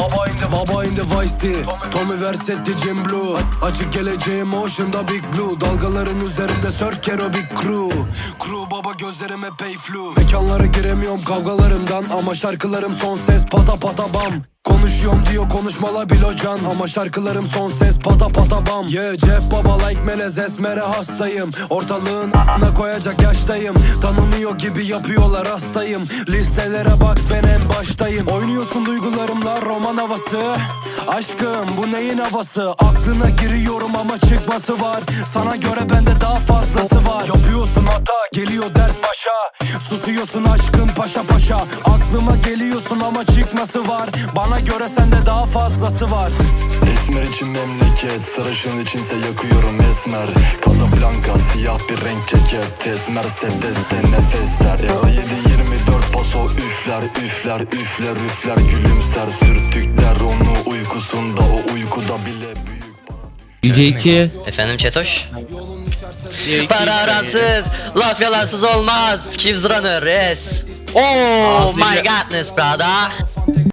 Baba in the, baba in the Vice City Tommy. Versetti Jim Blue. Açık geleceğim Ocean'da Big Blue. Dalgaların üzerinde surf kero Big Crew. Crew baba gözlerim hep pay flu. Mekanlara giremiyorum kavgalarımdan. Ama şarkılarım son ses pata pata bam. Konuşuyorum diyor konuşmalar bilocan Ama şarkılarım son ses pata pata bam. Yeah cep baba like melez esmere hastayım. Ortalığın a**ına koyacak yaştayım. Tanımıyor gibi yapıyorlar hastayım. Listelere bak ben en baştayım Oynuyorsun duygularımla roman havası. Aşkım bu neyin havası? Aklına giriyorum ama çıkması var. Sana göre bende daha fazlası var. Yapıyorsun hata geliyor dert başa. Susuyorsun aşkım paşa paşa. Aklıma geliyorsun ama çıkması var. Bana göre sende daha fazlası var. Esmer için memleket Sarışın içinse yakıyorum esmer. Casablanca siyah bir renk ceket. Tez Mercedes'te nefesler Euro 7 24 paso üfler üfler üfler Gülümser sürtükler onu uykusunda O uykuda bile büyük Yüce 2 Efendim Çetoş? Para aramsız, laf yalansız olmaz. Kives runner, yes. Oh my godness brother.